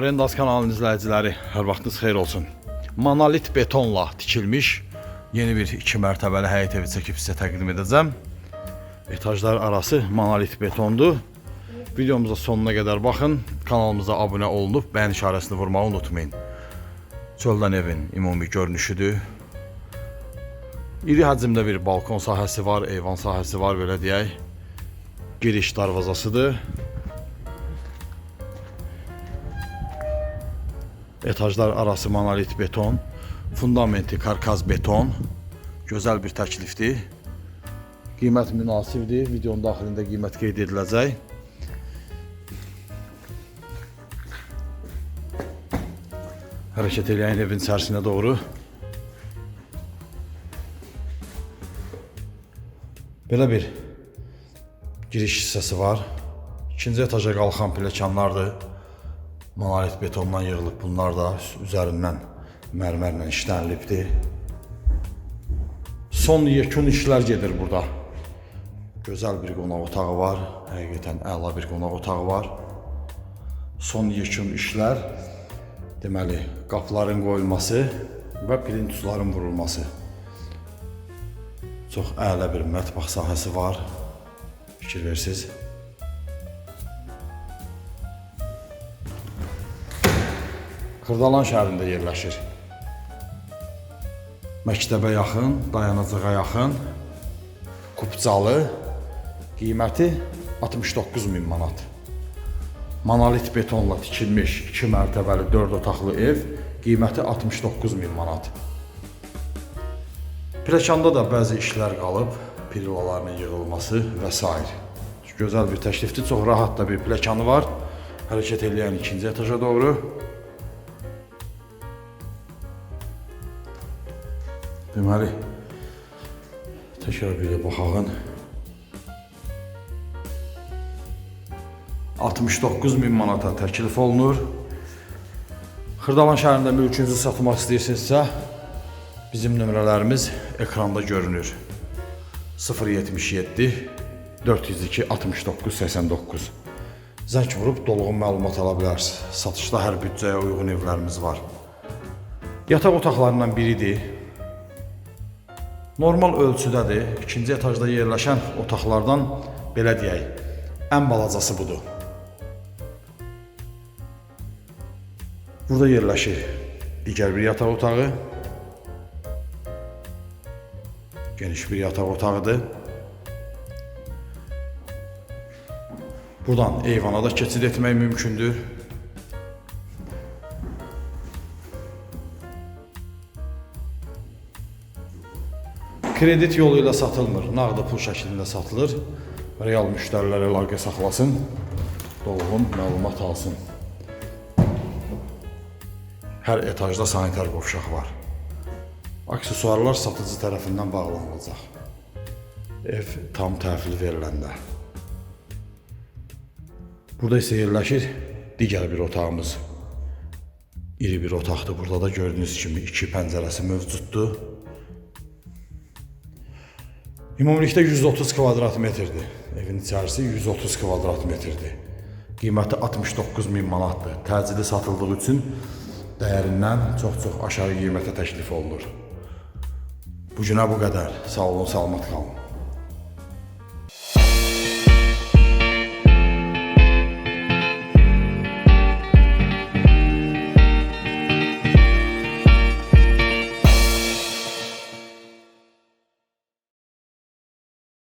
Arendas kanalının izləyiciləri, hər vaxtınız xeyir olsun. Monolit betonla tikilmiş yeni bir 2 mərtəbəli həyət evi çəkib sizə təqdim edəcəm. Etajlar arası monolit betondur. Videomuza sonuna qədər baxın. Kanalımıza abunə olunub bəyən işarəsini vurmağı unutmayın. Çöldən evin ümumi görünüşüdür. İri həcmdə bir balkon sahəsi var, eyvan sahəsi var belə deyək. Giriş darvazasıdır. Etajlar arası monolit beton, fundamenti karkaz beton. Gözəl bir təklifdir. Qiymət münasibdir. Videonun daxilində qiymət qeyd ediləcək. Hərəkət eləyən evin içərisinə doğru. Belə bir giriş hissəsi var. İkinci etaja qalxan pilləkənlardır. Monolit betondan yığılıb bunlar da üzərindən mərmərlə işlənilibdir. Son yekun işlər gedir burada. Gözəl bir qonaq otağı var. Həqiqətən əla bir qonaq otağı var. Son yekun işlər deməli qapıların qoyulması və plintusların vurulması. Çox əla bir mətbəx sahəsi var. Fikir versiz. Xırdalan şəhərində yerləşir. Məktəbə yaxın, dayanacağa yaxın, Kupcalı, qiyməti 69 min manat. Monolit betonla tikilmiş 2 mərtəbəli 4 otaqlı ev qiyməti 69 min manat. Pilləkanda da bəzi işlər qalıb, prilaların yığılması və s. Gözəl bir təklifdir, çox rahat da bir pilləkanı var. Hərəkət edən ikinci etaja doğru. Deməli, təkrar bir baxağın. 69 min manata təklif olunur. Xırdalan şəhərində mülkünüzü satmaq istəyirsinizsə, bizim nömrələrimiz ekranda görünür. 077 402 69 89 Zəng vurub dolğun məlumat ala bilərsiniz. Satışda hər büdcəyə uyğun evlərimiz var. Yataq otaqlarından biridir. Normal ölçüdədir. İkinci etajda yerləşən otaqlardan belə deyək, ən balacası budur. Burada yerləşir digər bir yataq otağı. Geniş bir yataq otağıdır. Buradan eyvana da keçid etmək mümkündür. Kredit yolu ilə satılmır, nağdı pul şəklində satılır. Real müştərilər əlaqə saxlasın, dolğun məlumat alsın. Hər etajda sanitar qovşaq var. Aksesuarlar satıcı tərəfindən bağlanılacaq. Ev tam təhvil veriləndə. Burada isə yerləşir digər bir otağımız. İri bir otaqdır. Burada da gördüyünüz kimi iki pəncərəsi mövcuddur. Ümumilikdə 130 kvadrat metrdir. Evin içərisi 130 kvadrat metrdir. Qiyməti 69 min manatdır. Təcili satıldığı üçün dəyərindən çox-çox aşağı qiymətə təklif olunur. Bu günə bu qədər. Sağ olun, salamat qalın.